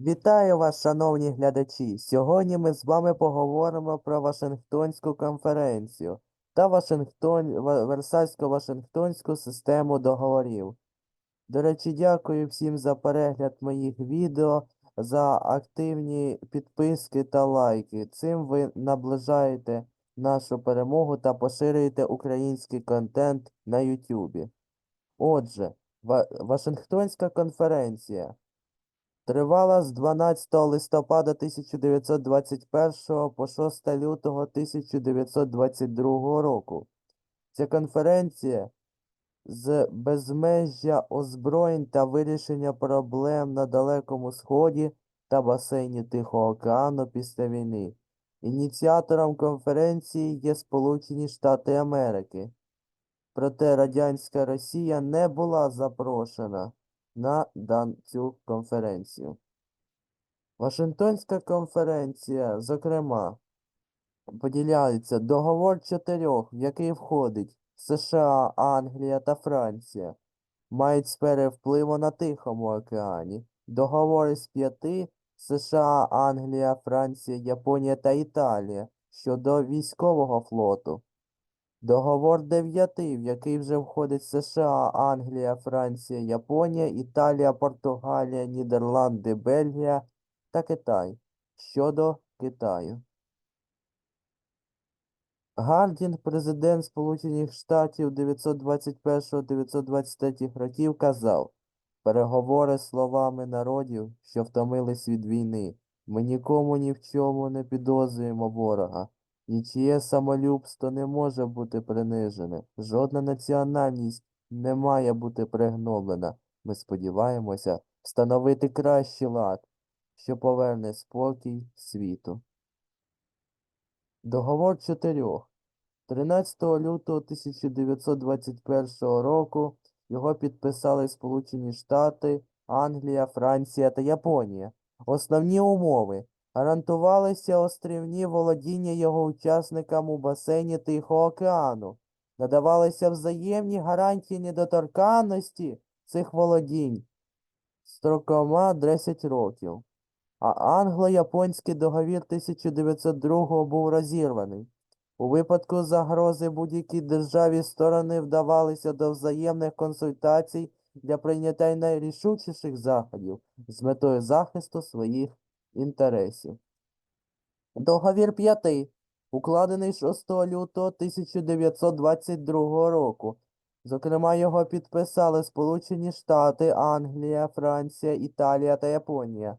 Вітаю вас, шановні глядачі! Сьогодні ми з вами поговоримо про Вашингтонську конференцію та Вашингтон... Версальсько-Вашингтонську систему договорів. До речі, дякую всім за перегляд моїх відео, за активні підписки та лайки. Цим ви наближаєте нашу перемогу та поширюєте український контент на YouTube. Отже, Вашингтонська конференція. Тривала з 12 листопада 1921 по 6 лютого 1922 року. Ця конференція з безмежжя озброєнь та вирішення проблем на Далекому Сході та басейні Тихого океану після війни. Ініціатором конференції є Сполучені Штати Америки. Проте радянська Росія не була запрошена на цю конференцію. Вашингтонська конференція, зокрема, поділяється договор чотирьох, в який входить США, Англія та Франція, мають сфери впливу на Тихому океані. Договори з п'яти США, Англія, Франція, Японія та Італія щодо військового флоту. Договор дев'яти, в який вже входить США, Англія, Франція, Японія, Італія, Португалія, Нідерланди, Бельгія та Китай щодо Китаю. Гардінг, президент Сполучених Штатів 921-923 років, казав переговори словами народів, що втомились від війни. Ми нікому ні в чому не підозрюємо ворога. Нічиє самолюбство не може бути принижене. Жодна національність не має бути пригноблена. Ми сподіваємося встановити кращий лад, що поверне спокій світу. Договор чотирьох. 13 лютого 1921 року його підписали Сполучені Штати, Англія, Франція та Японія. Основні умови гарантувалися острівні володіння його учасникам у басейні Тихого океану, надавалися взаємні гарантії недоторканності цих володінь строкома 10 років. А англо-японський договір 1902 був розірваний. У випадку загрози будь-якій державі сторони вдавалися до взаємних консультацій для прийняття найрішучіших заходів з метою захисту своїх інтересів. Договір п'ятий, укладений 6 лютого 1922 року. Зокрема, його підписали Сполучені Штати, Англія, Франція, Італія та Японія.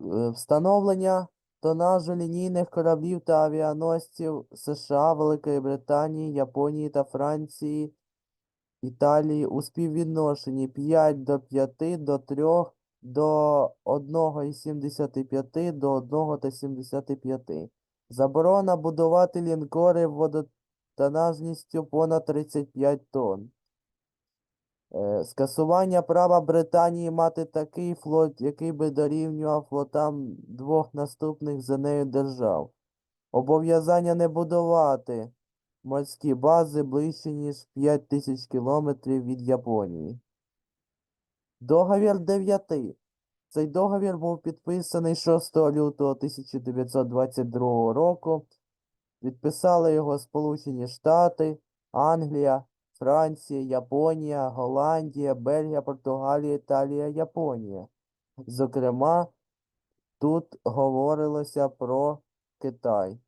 Е, Встановлення тонажу лінійних кораблів та авіаносців США, Великої Британії, Японії та Франції, Італії у співвідношенні 5 до 5 до 3 до 1,75 до 1,75. Заборона будувати лінкори водотонажністю понад 35 тонн. Е, Скасування права Британії мати такий флот, який би дорівнював флотам двох наступних за нею держав. Обов'язання не будувати морські бази ближче, ніж 5 тисяч кілометрів від Японії. Договір 9. Цей договір був підписаний 6 лютого 1922 року. Підписали його Сполучені Штати, Англія, Франція, Японія, Голландія, Бельгія, Португалія, Італія, Японія. Зокрема, тут говорилося про Китай.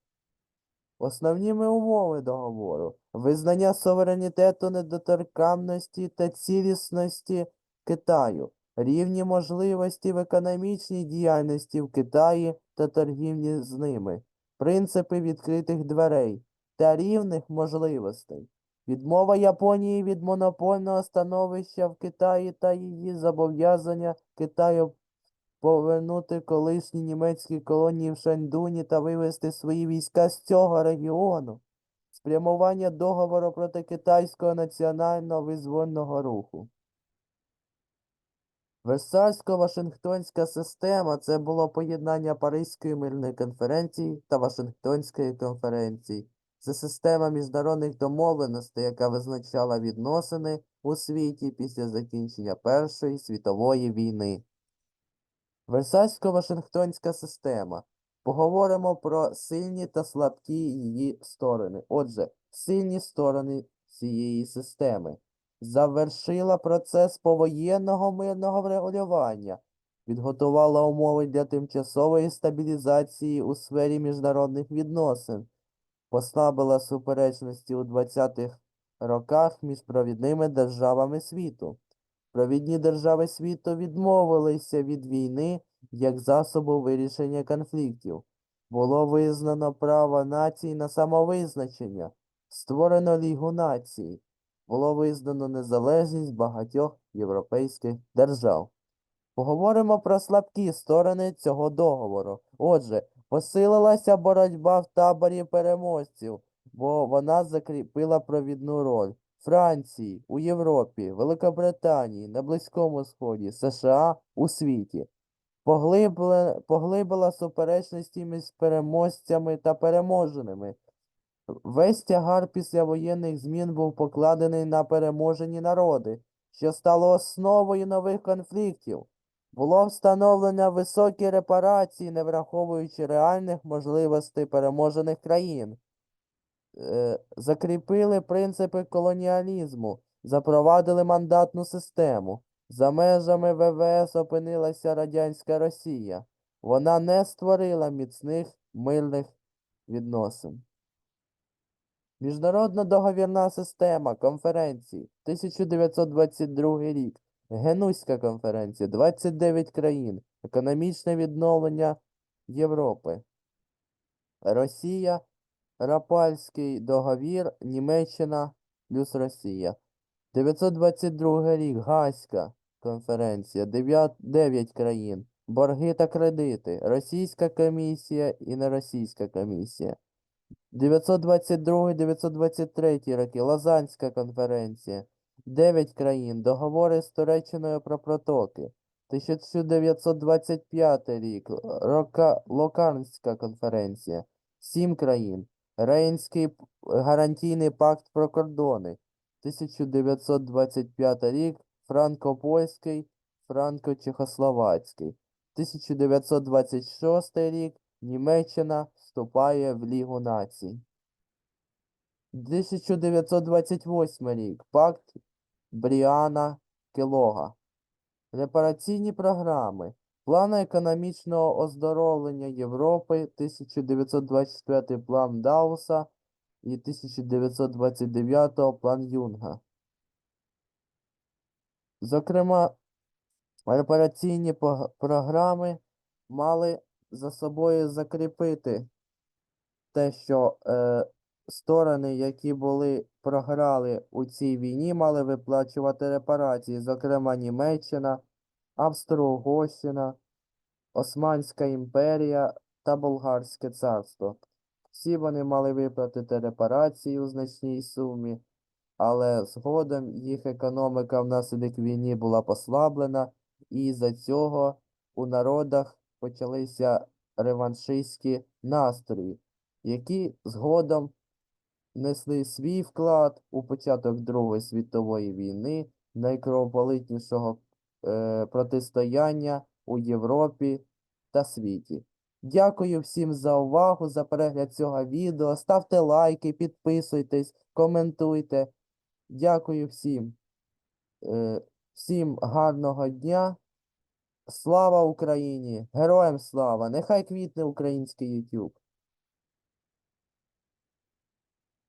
Основніми умови договору визнання суверенітету, недоторканності та цілісності Китаю, рівні можливості в економічній діяльності в Китаї та торгівлі з ними, принципи відкритих дверей та рівних можливостей. Відмова Японії від монопольного становища в Китаї та її зобов'язання Китаю повернути колишні німецькі колонії в Шаньдуні та вивести свої війська з цього регіону. Спрямування договору проти китайського національного визвольного руху. Версальсько-Вашингтонська система це було поєднання Паризької мирної конференції та Вашингтонської конференції. Це система міжнародних домовленостей, яка визначала відносини у світі після закінчення Першої світової війни. Версальсько-Вашингтонська система. Поговоримо про сильні та слабкі її сторони. Отже, сильні сторони цієї системи. Завершила процес повоєнного мирного врегулювання, підготувала умови для тимчасової стабілізації у сфері міжнародних відносин, послабила суперечності у 20-х роках між провідними державами світу. Провідні держави світу відмовилися від війни як засобу вирішення конфліктів. Було визнано право націй на самовизначення, створено Лігу націй, було визнано незалежність багатьох європейських держав. Поговоримо про слабкі сторони цього договору. Отже, посилилася боротьба в таборі переможців, бо вона закріпила провідну роль. Франції, у Європі, Великобританії, на Близькому Сході, США, у світі. Поглибила суперечності між переможцями та переможеними. Весь тягар післявоєнних змін був покладений на переможені народи, що стало основою нових конфліктів. Було встановлено високі репарації, не враховуючи реальних можливостей переможених країн. Е, закріпили принципи колоніалізму, запровадили мандатну систему. За межами ВВС опинилася радянська Росія. Вона не створила міцних мирних відносин. Міжнародна договірна система конференції 1922 рік. Генуська конференція 29 країн. Економічне відновлення Європи. Росія, Рапальський договір, Німеччина плюс Росія. 922 рік. Гаазька конференція. 9, 9 країн. Борги та кредити. Російська комісія і неросійська комісія. 922-923 роки. Лозанська конференція. 9 країн. Договори з Туреччиною про протоки. 1925 рік. Рока... Локарнська конференція. 7 країн. Рейнський гарантійний пакт про кордони. 1925 рік. Франко-польський, франко-чехословацький. 1926 рік. Німеччина вступає в Лігу націй. 1928 рік. Пакт Бріана Келога. Репараційні програми. План економічного оздоровлення Європи 1924 план Дауса і 1929 план Юнга. Зокрема, репараційні програми мали за собою закріпити те, що е, сторони, які були програли у цій війні, мали виплачувати репарації, зокрема Німеччина, Австро-Угорщина, Османська імперія та Болгарське царство. Всі вони мали виплатити репарації у значній сумі, але згодом їх економіка внаслідок війни була послаблена, і за цього у народах почалися реваншистські настрої, які згодом несли свій вклад у початок Другої світової війни, найкровопролитнішого е, протистояння у Європі та світі. Дякую всім за увагу, за перегляд цього відео. Ставте лайки, підписуйтесь, коментуйте. Дякую всім. Е, всім гарного дня. Слава Україні! Героям слава! Нехай квітне український YouTube.